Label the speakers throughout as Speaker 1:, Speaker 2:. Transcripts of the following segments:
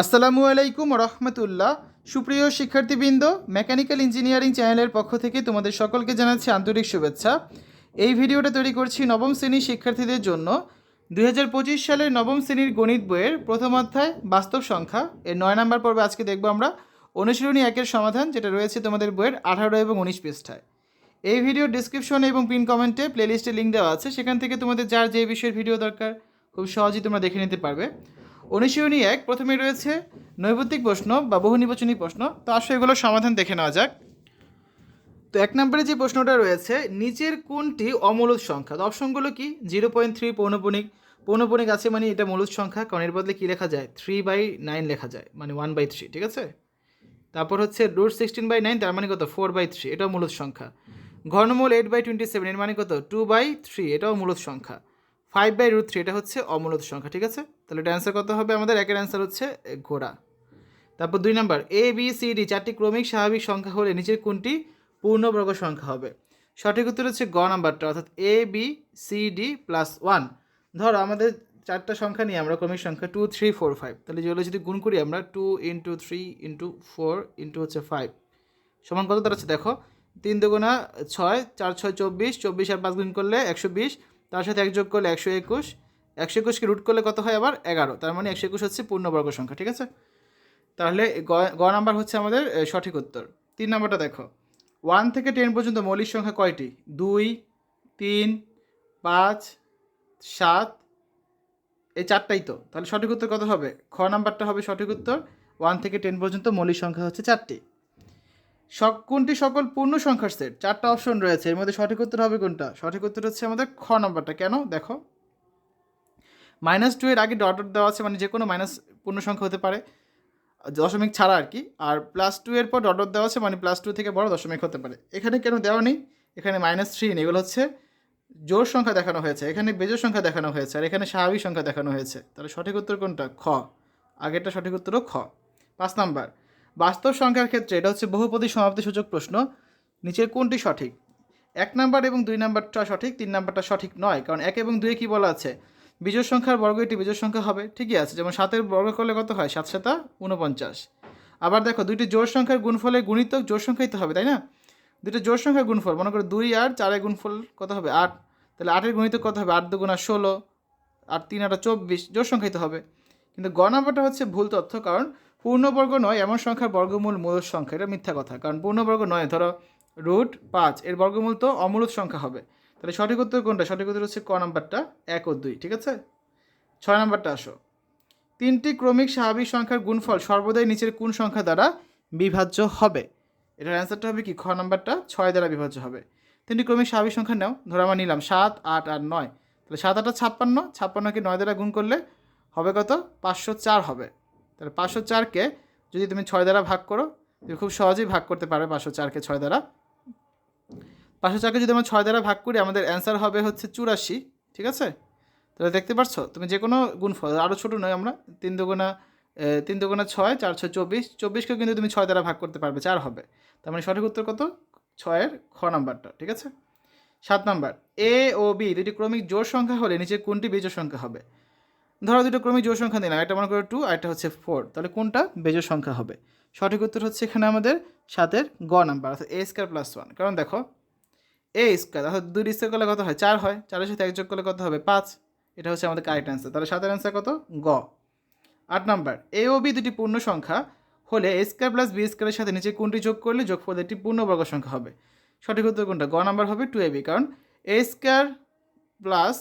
Speaker 1: আসসালামু আলাইকুম রহমতুল্লাহ। সুপ্রিয় শিক্ষার্থীবৃন্দ, মেকানিক্যাল ইঞ্জিনিয়ারিং চ্যানেলের পক্ষ থেকে তোমাদের সকলকে জানাচ্ছি আন্তরিক শুভেচ্ছা। এই ভিডিওটা তৈরি করছি নবম শ্রেণির শিক্ষার্থীদের জন্য। দু হাজার পঁচিশ সালের নবম শ্রেণির গণিত বইয়ের প্রথম অধ্যায়, বাস্তব সংখ্যা। এর নয় নম্বর পর্বে আজকে দেখব আমরা অনুশীলনী একের সমাধান, যেটা রয়েছে তোমাদের বইয়ের আঠারো এবং উনিশ পৃষ্ঠায়। এই ভিডিও ডিসক্রিপশনে এবং পিন কমেন্টে প্লেলিস্টে লিঙ্ক দেওয়া আছে। সেখান থেকে তোমাদের যার যে বিষয়ের ভিডিও দরকার, খুব সহজেই তোমরা দেখে নিতে পারবে। অনুশীলনী এক প্রথমে রয়েছে নৈবত্তিক প্রশ্ন বা বহু নির্বাচনী প্রশ্ন। তো আসলে এগুলোর সমাধান দেখে নেওয়া যাক। তো এক নম্বরে যে প্রশ্নটা রয়েছে, নিচের কোনটি অমূলদ সংখ্যা? তো অপশনগুলো কি? জিরো পয়েন্ট থ্রি পৌনপণিক পৌনপণিক আছে মানে এটা মূলদ সংখ্যা, কারণ এর বদলে কী লেখা যায়? থ্রি বাই নাইন লেখা যায় মানে ওয়ান বাই থ্রি, ঠিক আছে? তারপর হচ্ছে রুট সিক্সটিন বাই নাইন, তার মানে কত? ফোর বাই থ্রি, এটাও মূলদ সংখ্যা। ঘনমূল এইট বাই টোয়েন্টি সেভেন, এর মানে কত? টু বাই থ্রি, এটাও মূলদ সংখ্যা। ফাইভ বাই রুট থ্রি, এটা হচ্ছে অমূলদ সংখ্যা, ঠিক আছে? তাহলে এটা অ্যান্সার কত হবে? আমাদের একের অ্যান্সার হচ্ছে ঘোড়া। তারপর দুই number A B C D চারটি ক্রমিক স্বাভাবিক সংখ্যা হলে নিচের কোনটি পূর্ণবর্গ সংখ্যা হবে? সঠিক উত্তর হচ্ছে গ নাম্বারটা, অর্থাৎ A B C D plus one ধরো আমাদের চারটা সংখ্যা নিয়ে আমরা ক্রমিক সংখ্যা টু থ্রি ফোর ফাইভ তাহলে যেগুলো যদি গুণ করি আমরা two into three into four into হচ্ছে ফাইভ সমান কত দাঁড়াচ্ছে? দেখো, তিন দুগুণা ছয়, চার, ছয়, চব্বিশ চব্বিশ আর পাঁচ গুণ করলে একশো বিশ। তার সাথে এক যোগ করলে একশো একুশ। একশো একুশকে রুট করলে কত হয় আবার? এগারো। তার মানে একশো একুশ হচ্ছে পূর্ণবর্গ সংখ্যা, ঠিক আছে? তাহলে গ নাম্বার হচ্ছে আমাদের সঠিক উত্তর। তিন নাম্বারটা দেখো। ওয়ান থেকে টেন পর্যন্ত মৌলিক সংখ্যা কয়টি? দুই, তিন, পাঁচ, সাত, এই চারটাই তো। তাহলে সঠিক উত্তর কত হবে? খ নাম্বারটা হবে সঠিক উত্তর। ওয়ান থেকে টেন পর্যন্ত মৌলিক সংখ্যা হচ্ছে চারটি। সক, কোনটি সকল পূর্ণ সংখ্যার সেট চারটা অপশন রয়েছে। এর মধ্যে সঠিক উত্তর হবে কোনটা? সঠিক উত্তর হচ্ছে আমাদের খ নাম্বারটা। কেন? দেখো। মাইনাস টু এর আগে ডট ডট দেওয়া আছে মানে যে কোনো মাইনাস পূর্ণ সংখ্যা হতে পারে। দশমিক ছাড়া আর কি। আর প্লাস টু এর পর ডট ডট দেওয়া আছে মানে প্লাস টু থেকে বড় দশমিক হতে পারে। এখানে কেন দেওয়া নেই? এখানে মাইনাস থ্রি নেই, এগুলো হচ্ছে জোর সংখ্যা দেখানো হয়েছে। এখানে বেজোর সংখ্যা দেখানো হয়েছে, আর এখানে স্বাভাবিক সংখ্যা দেখানো হয়েছে। তাহলে সঠিক উত্তর কোনটা? খ। আগেরটা সঠিক উত্তরও খ। পাঁচ নাম্বার। বাস্তব সংখ্যার ক্ষেত্রে এটা হচ্ছে বহুপদী সমাপ্তি সূচক প্রশ্ন। নিচের কোনটি সঠিক? এক নাম্বার এবং দুই নাম্বারটা সঠিক, তিন নাম্বারটা সঠিক নয়। কারণ এক এবং দুয়ে কী বলা আছে? বিজোড় সংখ্যার বর্গ এটি বিজোড় সংখ্যা হবে। ঠিকই আছে, যেমন সাতের বর্গ করলে কত হয়? সাত সাতা উনপঞ্চাশ আবার দেখো, দুইটি জোড় সংখ্যার গুণফলের গুণিতক জোড় সংখ্যাই তো হবে, তাই না? দুটো জোড় সংখ্যার গুণফল, মনে করো দুই আর চারের গুণফল কত হবে? আট। তাহলে আটের গুণিতক কত হবে? আট দুগুণা ষোলো। আর তিন আটা চব্বিশ, জোড় সংখ্যাই তো হবে। কিন্তু গ নাম্বারটা হচ্ছে ভুল তথ্য, কারণ পূর্ণবর্গ নয় এমন সংখ্যার বর্গমূল মূল সংখ্যা, এটা মিথ্যা কথা। কারণ পূর্ণবর্গ নয়, ধরো, রুট পাঁচ, এর বর্গমূল তো অমূলত সংখ্যা হবে। তাহলে সঠিক উত্তর কোনটা? সঠিক উত্তর হচ্ছে ক নাম্বারটা? এক ও দুই, ঠিক আছে? ছয় নাম্বারটা আসো। তিনটি ক্রমিক স্বাভাবিক সংখ্যার গুণফল সর্বদাই নিচের কোন সংখ্যা দ্বারা বিভাজ্য হবে? এটার অ্যান্সারটা হবে কি? খ নাম্বারটা ছয় দ্বারা বিভাজ্য হবে। তিনটি ক্রমিক স্বাভাবিক সংখ্যা নাও, ধরো আমরা নিলাম সাত, আট আর নয়। তাহলে সাত, আটটা ছাপ্পান্ন, ছাপ্পান্নকে নয় দ্বারা গুণ করলে হবে কত? পাঁচশো চার হবে। তাহলে পাঁচশো চারকে যদি তুমি ছয় দ্বারা ভাগ করো, তুমি খুব সহজেই ভাগ করতে পারবে পাঁচশো চারকে ছয় দ্বারা পাঁচশো চারকে যদি আমরা ছয় দ্বারা ভাগ করি, আমাদের অ্যান্সার হবে হচ্ছে চুরাশি, ঠিক আছে? তাহলে দেখতে পাচ্ছ তুমি যে কোনো গুণফল আরও ছোটো নয় আমরা, তিন দুগুণা তিন দুগুণা ছয়, চার ছয় চব্বিশ, চব্বিশকেও কিন্তু তুমি ছয় দ্বারা ভাগ করতে পারবে, চার হবে। তার মানে সঠিক উত্তর কত? ছয়ের খ নাম্বারটা, ঠিক আছে? সাত নাম্বার, এ ও বি দুটি ক্রমিক জোড় সংখ্যা হলে নিচে কোনটি বেজোড় সংখ্যা হবে? ধরো দুটো ক্রমিক জোড় সংখ্যা দিলাম একটা মনে করো টু আর একটা হচ্ছে ফোর তাহলে কোনটা বেজোড় সংখ্যা হবে? সঠিক উত্তর হচ্ছে এখানে আমাদের সাতের গ নাম্বার, অর্থাৎ এ স্কোয়ার প্লাস ওয়ান কারণ দেখো এ স্কোয়ার অর্থাৎ দুই স্কোয়ার করলে কত হয়? চার হয়। চারের সাথে এক যোগ করলে কত হবে? পাঁচ। এটা হচ্ছে আমাদের কারেক্ট অ্যান্সার তাহলে সাতের অ্যান্সার কত? গ। আট নাম্বার এ ও বি দুটি পূর্ণ সংখ্যা হলে এ স্কোয়ার প্লাস বি স্কোয়ারের সাথে নিচে কোনটি যোগ করলে যোগফল একটি পূর্ণবর্গ সংখ্যা হবে? সঠিক উত্তর কোনটা? গ নাম্বার হবে টু এ বি কারণ A square plus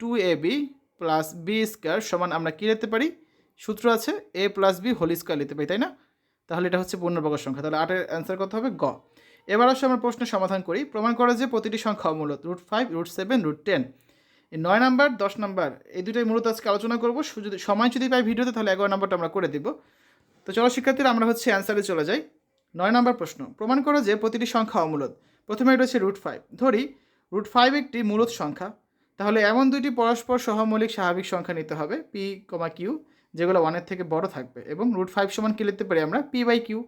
Speaker 1: two A B plus B square সমান আমরা কী নিতে পারি? সূত্র আছে A plus B whole square নিতে পারি, তাই না? তাহলে এটা হচ্ছে পূর্ণবর্গ সংখ্যা। তাহলে আটের অ্যান্সার কত হবে? গ। এবার আসলে আমরা প্রশ্নের সমাধান করি। প্রমাণ করে যে প্রতিটি সংখ্যা অমূলত root five root seven root ten এই নয় নাম্বার, দশ নাম্বার, এই দুটোই মূলত আজকে আলোচনা করব। যদি সময় যদি পাই ভিডিওতে, তাহলে এগারো নাম্বারটা আমরা করে দিব। তো চলো শিক্ষার্থীরা, আমরা হচ্ছে অ্যান্সারে চলে যাই। নয় নম্বর প্রশ্ন, প্রমাণ করো যে প্রতিটি সংখ্যা অমূলত। প্রথমে এটা হচ্ছে রুট ফাইভ ধরি রুট ফাইভ একটি মূলত সংখ্যা। তাহলে এমন দুইটি পরস্পর সহমৌলিক স্বাভাবিক সংখ্যা নিতে হবে পি কমা কিউ যেগুলো ওয়ানের থেকে বড় থাকবে। এবং রুট ফাইভ সমান কী লিখতে পারি আমরা? পি বাই কিউ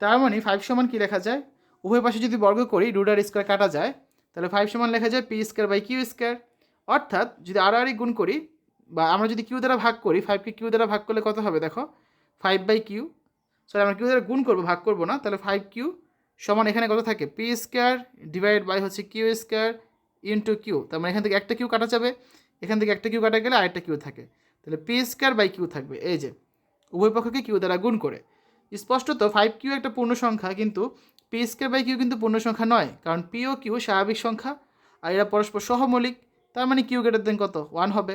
Speaker 1: তার মানে ফাইভ সমান কী লেখা যায়? উভয় পাশে যদি বর্গ করি, রুট আর স্কোয়ার কাটা যায়, তাহলে ফাইভ সমান লেখা যায় P square by Q square অর্থাৎ যদি আড়াআড়ি গুণ করি, বা আমরা যদি কিউ দ্বারা ভাগ করি ফাইভকে কিউ দ্বারা ভাগ করলে কত হবে দেখো? ফাইভ বাই কিউ সরি আমরা কিউ দ্বারা গুণ করব, ভাগ করব না, তাহলে ফাইভ কিউ সমান এখানে কত থাকে? পি স্কোয়ার ডিভাইড বাই হচ্ছে কিউ স্কোয়ার ইন্টু কিউ তার মানে এখান থেকে একটা কিউ কাটা যাবে, এখান থেকে একটা কিউ কাটা গেলে আরেকটা কিউ থাকে। তাহলে পি স্কোয়ার বাই কিউ থাকবে। এই যে, উভয় পক্ষকে কিউ দ্বারা গুণ করে। স্পষ্টত ফাইভ কিউ একটা পূর্ণ সংখ্যা কিন্তু পি স্কোয়ার বাই কিউ কিন্তু পূর্ণ সংখ্যা নয়, কারণ পি ও কিউ স্বাভাবিক সংখ্যা, আর এরা পরস্পর সহমৌলিক, তার মানে কিউ গ্রেটার দেন কত? ওয়ান হবে।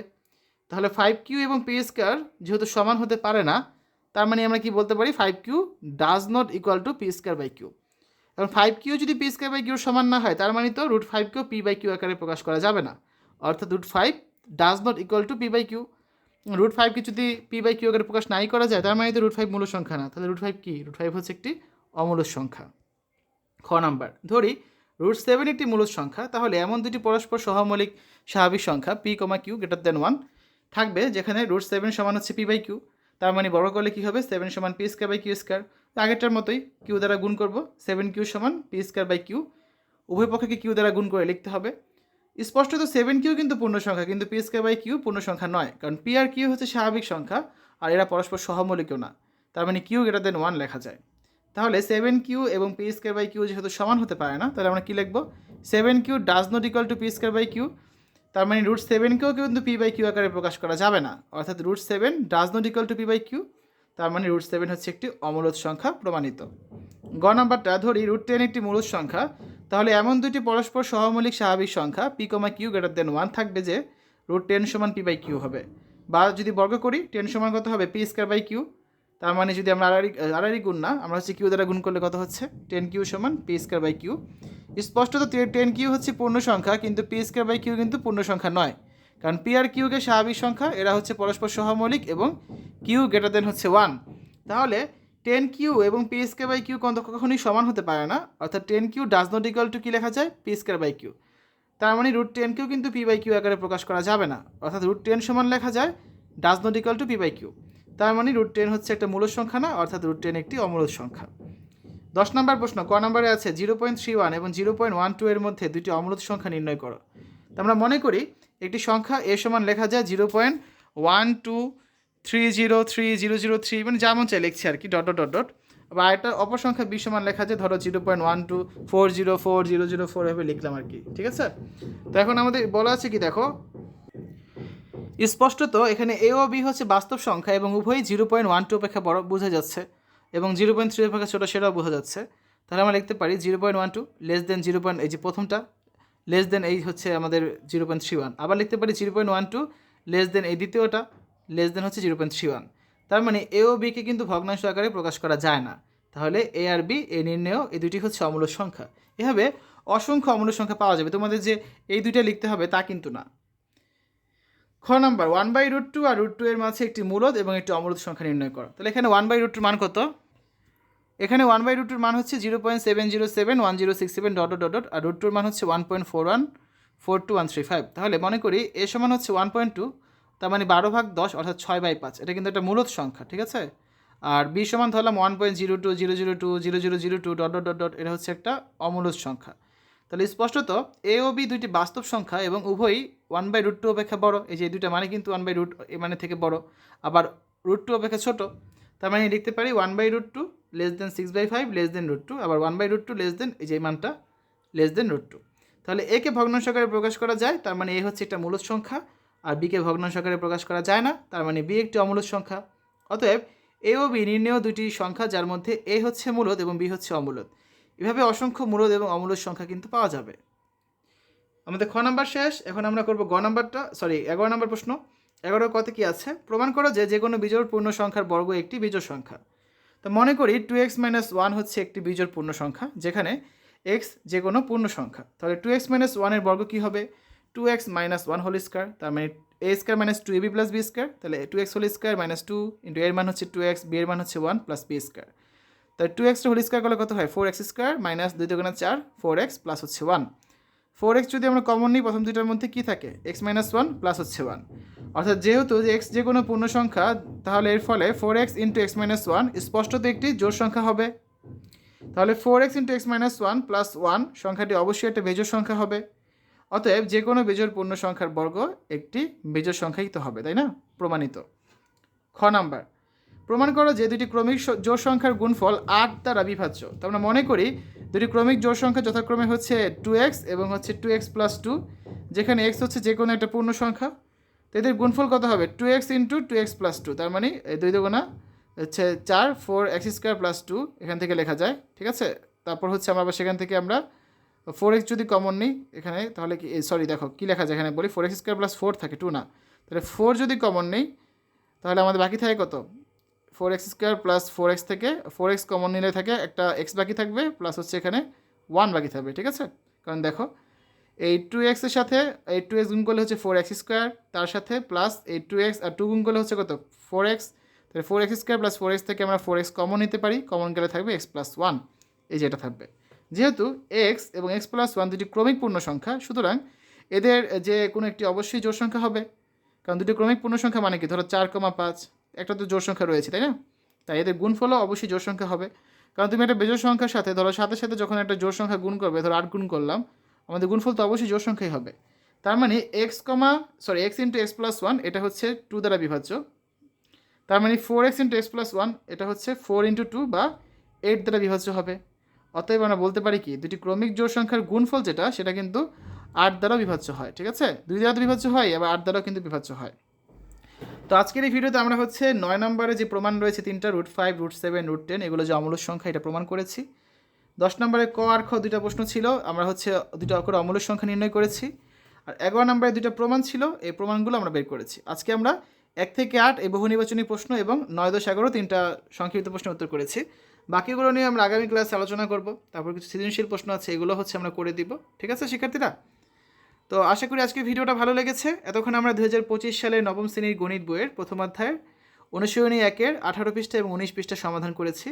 Speaker 1: তাহলে ফাইভ কিউ এবং পি স্কোয়ার যেহেতু সমান হতে পারে না, তার মানে আমরা কি বলতে পারি? Five Q does not equal to P square by Q এখন ফাইভ কিউ যদি পি স্কোয়ার বাই কিউর সমান না হয়, তার মানে তো root five Q P by Q আকারে প্রকাশ করা যাবে না। অর্থাৎ root five does not equal to P by Q root ফাইভকে যদি পি বাই কিউ আকারে প্রকাশ নাই করা যায়, তার মানে তো রুট ফাইভ মূল সংখ্যা না। তাহলে রুট ফাইভ কি? রুট ফাইভ হচ্ছে একটি অমূল সংখ্যা। খ নাম্বার। ধরি রুট সেভেন একটি মূল সংখ্যা, তাহলে এমন দুটি পরস্পর সহমৌলিক স্বাভাবিক সংখ্যা P comma Q greater than one থাকবে, যেখানে রুট সেভেন সমান হচ্ছে পি বাই কিউ তার মানে বড় করলে কী হবে? সেভেন সমান P square by Q square আগেরটার মতোই কিউ দ্বারা গুণ করব সেভেন কিউ সমান পি স্কোয়ার বাই কিউ উভয় পক্ষকে কিউ দ্বারা গুণ করে লিখতে হবে। স্পষ্টত সেভেন কিউ কিন্তু পূর্ণ সংখ্যা, কিন্তু পি স্কোয়ার বাই কিউ পূর্ণ সংখ্যা নয়, কারণ পি আর কিউ হচ্ছে স্বাভাবিক সংখ্যা, আর এরা পরস্পর সহমৌলিকও না। তার মানে কিউ গ্রেটার দেন ওয়ান লেখা যায়। তাহলে সেভেন কিউ এবং পি স্কোয়ার বাই কিউ যেহেতু সমান হতে পারে না, তাহলে আমরা কী লিখব? Seven Q does not equal to P square by Q তার মানে রুট সেভেনকেও কিন্তু পি বাই কিউ আকারে প্রকাশ করা যাবে না। অর্থাৎ root seven does not equal to P by Q তার মানে রুট সেভেন হচ্ছে একটি অমূলত সংখ্যা প্রমাণিত। গ নাম্বারটা ধরি রুট টেন একটি মূলত সংখ্যা, তাহলে এমন দুটি পরস্পর সহমৌলিক স্বাভাবিক সংখ্যা P comma Q greater than one থাকবে যে রুট টেন সমান পি বাই কিউ হবে। বা যদি বর্গ করি টেন সমান কত হবে? পি স্কোয়ার বাই কিউ তার মানে যদি আমরা আড়ারি আড়ারি গুণ না, আমরা হচ্ছে কিউ দ্বারা গুণ করলে কত হচ্ছে? টেন কিউ সমান পি স্কোয়ার বাই কিউ স্পষ্টত টেন কিউ হচ্ছে পূর্ণ সংখ্যা, কিন্তু পি স্কোয়ার বাই কিউ কিন্তু পূর্ণ সংখ্যা নয়। কারণ পি আর কিউকে স্বাভাবিক সংখ্যা, এরা হচ্ছে পরস্পর সহমৌলিক এবং কিউ গ্রেটার দেন হচ্ছে ওয়ান তাহলে টেন কিউ এবং পি স্কোয়ার বাই কিউ কখনোই সমান হতে পারে না, অর্থাৎ ten Q does not equal to কী লেখা যায়? পি স্কোয়ার বাই কিউ তার মানে রুট টেন কিউ কিন্তু পি বাই কিউ আকারে প্রকাশ করা যাবে না, অর্থাৎ রুট টেন সমান লেখা যায় does not equal to P by Q তার মানে রুট টেন হচ্ছে একটা মূল সংখ্যা না? অর্থাৎ রুট টেন একটি অমূল সংখ্যা। দশ নম্বর প্রশ্ন, ক নম্বরে আছে জিরো পয়েন্ট থ্রি ওয়ান এবং জিরো পয়েন্ট ওয়ান টু এর মধ্যে দুটি অমূলত সংখ্যা নির্ণয় করো। তো আমরা মনে করি একটি সংখ্যা এ সমান লেখা যায় zero point one two three zero three zero zero three মানে যেমন চাই লিখছি আর কি ডট ডট ডট ডট বা একটা অপর সংখ্যা বি সমান লেখা যায়, ধরো zero point one two four zero four zero zero four এভাবে লিখলাম আর কি, ঠিক আছে? তো এখন আমাদের বলা আছে কি, দেখো স্পষ্টত এখানে এ ও বি হচ্ছে বাস্তব সংখ্যা এবং উভয়ই জিরো পয়েন্ট ওয়ান টু অপেক্ষা বড় বোঝা যাচ্ছে এবং জিরো পয়েন্ট থ্রি অপেক্ষা ছোটো সেটাও বোঝা যাচ্ছে। তাহলে আমরা লিখতে পারি zero point one two less than zero point, এই যে প্রথমটা লেস দেন এই হচ্ছে আমাদের জিরো পয়েন্ট থ্রি ওয়ান। আবার লিখতে পারি zero point one two less than এই দ্বিতীয়টা লেস দেন হচ্ছে জিরো পয়েন্ট থ্রি ওয়ান। তার মানে এ ও বিকে কিন্তু ভগ্নাংশ আকারে প্রকাশ করা যায় না। তাহলে এ আর বি, এ নির্ণয়, এই দুটি হচ্ছে অমূল্য সংখ্যা। এভাবে অসংখ্য অমূল্য সংখ্যা পাওয়া যাবে। তোমাদের যে এই দুইটা লিখতে হবে তা কিন্তু না। খ number one by root two R root two এর মাঝে একটি মূলদ এবং একটি অমূলদ সংখ্যা নির্ণয় করো। তাহলে এখানে ওয়ান বাই রুট টুর মান কত? এখানে ওয়ান বাই রুট টুর মান হচ্ছে zero point seven zero seven one zero six seven dot dot dot আর রুট টুর মান হচ্ছে one point four one four two one three five তাহলে মনে করি এ সমান হচ্ছে ওয়ান পয়েন্ট টু তার মানে বারো ভাগ দশ, অর্থাৎ ছয় বাই পাঁচ। এটা কিন্তু একটা মূলত সংখ্যা, ঠিক আছে? আর বি সমান ধরলাম one point zero two zero zero two zero zero zero two dot dot dot dot এটা হচ্ছে একটা অমূলত সংখ্যা। তাহলে স্পষ্টত এ ও বি দুইটি বাস্তব সংখ্যা এবং উভয়ই ওয়ান বাই রুট টু অপেক্ষা বড়। এই যে দুইটা মানে কিন্তু ওয়ান বাই রুট এ মানে থেকে বড়। আবার রুট টু অপেক্ষা ছোট, তার মানে লিখতে পারি one by root two less than six by five less than root two আবার one by root two less than এই যে মানটা লেস দেন রুট টু তাহলে একে ভগ্নাংশ আকারে প্রকাশ করা যায়, তার মানে এ হচ্ছে একটা মূলত সংখ্যা, আর বিকে ভগ্নাংশ আকারে প্রকাশ করা যায় না, তার মানে বি একটি অমূলত সংখ্যা। অতএব এ ও বি নির্ণেয় দুটি সংখ্যা, যার মধ্যে এ হচ্ছে মূলত এবং বি হচ্ছে অমূলত এভাবে অসংখ্য মূলত এবং অমূলত সংখ্যা কিন্তু পাওয়া যাবে। আমাদের খ নাম্বার শেষ। এখন আমরা করব গ নাম্বারটা সরি এগারো নাম্বার প্রশ্ন। এগারো কত কি আছে? প্রমাণ করো যে যে কোনো বিজোড় পূর্ণ সংখ্যার বর্গ একটি বিজোড় সংখ্যা। তো মনে করি টু এক্স মাইনাস ওয়ান হচ্ছে একটি বিজোড় পূর্ণ সংখ্যা, যেখানে এক্স যে কোনো পূর্ণ সংখ্যা। তাহলে টু এক্স মাইনাস ওয়ানের বর্গ কী হবে? Two X minus one whole square তার মানে A square minus two A B plus B square তাহলে two X whole square minus two into এর মান হচ্ছে টু এক্স বি এর মান হচ্ছে ওয়ান প্লাস বি স্কোয়ার তাহলে টু এক্সটা হোল স্কোয়ার করলে কত হয়? ফোর এক্স স্কোয়ার মাইনাস দুই দুগুণা চার ফোর এক্স প্লাস হচ্ছে ওয়ান ফোর এক্স যদি আমরা কমন নিই, প্রথম দুইটার মধ্যে কী থাকে? এক্স মাইনাস ওয়ান প্লাস হচ্ছে ওয়ান অর্থাৎ যেহেতু এক্স যে কোনো পূর্ণ সংখ্যা, তাহলে এর ফলে four X into X minus one স্পষ্টত একটি জোর সংখ্যা হবে। তাহলে four X into X minus one plus one সংখ্যাটি অবশ্যই একটা বেজোর সংখ্যা হবে। অতএব যে কোনো বেজোর পূর্ণ সংখ্যার বর্গ একটি বেজোর সংখ্যাই তো হবে, তাই না? প্রমাণিত। খ নাম্বার। প্রমাণ করো যে দুটি ক্রমিক জোড় সংখ্যার গুণফল আট দ্বারা বিভাজ্য। তো আমরা মনে করি দুটি ক্রমিক জোড় সংখ্যা যথাক্রমে হচ্ছে টু এক্স এবং হচ্ছে টু এক্স প্লাস টু যেখানে এক্স হচ্ছে যে কোনো একটা পূর্ণ সংখ্যা। তো এদের গুণফল কত হবে? Two X into two X plus two তার মানে এই দুই দুগুণা হচ্ছে চার four X square plus two এখান থেকে লেখা যায়, ঠিক আছে? তারপর হচ্ছে আমরা আবার সেখান থেকে আমরা ফোর এক্স যদি কমন নিই, এখানে তাহলে কি সরি দেখো, কী লেখা যায় এখানে? বলি four X square plus four থাকে টু না। তাহলে ফোর যদি কমন নেই, তাহলে আমাদের বাকি থাকে কত? Four X square plus four X থেকে ফোর এক্স কমন নিলে থাকে একটা এক্স বাকি থাকবে প্লাস হচ্ছে এখানে ওয়ান বাকি থাকবে, ঠিক আছে? কারণ দেখো, এই টু এক্সের সাথে, এই টু এক্স গুণ করলে হচ্ছে ফোর এক্স স্কোয়ার তার সাথে প্লাস এই টু এক্স আর টু গুণ করলে হচ্ছে কত? ফোর এক্স তাহলে four X square plus four X থেকে আমরা ফোর এক্স কমন নিতে পারি কমন গেলে থাকবে এক্স প্লাস ওয়ান এই যে এটা থাকবে। যেহেতু এক্স এবং এক্স প্লাস ওয়ান দুটি ক্রমিক পূর্ণ সংখ্যা, সুতরাং এদের যে কোনো একটি অবশ্যই জোড় সংখ্যা হবে। কারণ দুটি ক্রমিক পূর্ণ সংখ্যা মানে কি? ধরো চার কমা পাঁচ একটা তো জোড় সংখ্যা রয়েছে, তাই না? তাই এদের গুণফলও অবশ্যই জোড় সংখ্যা হবে। কারণ তুমি একটা বেজোড় সংখ্যার সাথে, ধরো সাথে সাথে যখন একটা জোড় সংখ্যা গুণ করবে, ধরো আট গুণ করলাম, আমাদের গুণফল তো অবশ্যই জোড় সংখ্যাই হবে। তার মানে X comma sorry X into X plus one এটা হচ্ছে টু দ্বারা বিভাজ্য। তার মানে four X into X plus one এটা হচ্ছে ফোর ইন্টু টু বা এইট দ্বারা বিভাজ্য হবে। অতএব আমরা বলতে পারি কি, দুটি ক্রমিক জোড় সংখ্যার গুণফল যেটা, সেটা কিন্তু আট দ্বারা বিভাজ্য হয়, ঠিক আছে? দুই দ্বারা বিভাজ্য হয়, আবার আট দ্বারাও কিন্তু বিভাজ্য হয়। তো আজকের এই ভিডিওতে আমরা হচ্ছে নয় নম্বরে যে প্রমাণ রয়েছে তিনটা root five root seven root ten এগুলো যে অমূল্য সংখ্যা, এটা প্রমাণ করেছি। দশ নম্বরে ক আর খ দুইটা প্রশ্ন ছিল, আমরা হচ্ছে দুইটা করে অমূল্য সংখ্যা নির্ণয় করেছি। আর এগারো নম্বরে দুইটা প্রমাণ ছিল, এই প্রমাণগুলো আমরা বের করেছি। আজকে আমরা এক থেকে আট এই বহু নির্বাচনী প্রশ্ন এবং নয় দশ এগারো তিনটা সংক্ষিপ্ত প্রশ্ন উত্তর করেছি। বাকিগুলো নিয়ে আমরা আগামী ক্লাসে আলোচনা করব, তারপর কিছু সৃজনশীল প্রশ্ন আছে, এগুলো হচ্ছে আমরা করে দিব। ঠিক আছে, শিক্ষার্থীরা? তো আশা করি আজকের ভিডিওটা ভালো লেগেছে। এতক্ষণ আমরা দু হাজার পঁচিশ সালে নবম শ্রেণির গণিত বইয়ের প্রথম অধ্যায়ের অনুশীলনী একের আঠারো পৃষ্ঠা এবং উনিশ পৃষ্ঠা সমাধান করেছি।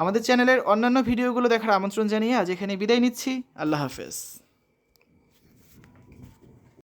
Speaker 1: আমাদের চ্যানেলের অন্যান্য ভিডিওগুলো দেখার আমন্ত্রণ জানিয়ে আজ এখানে বিদায় নিচ্ছি। আল্লাহ হাফেজ।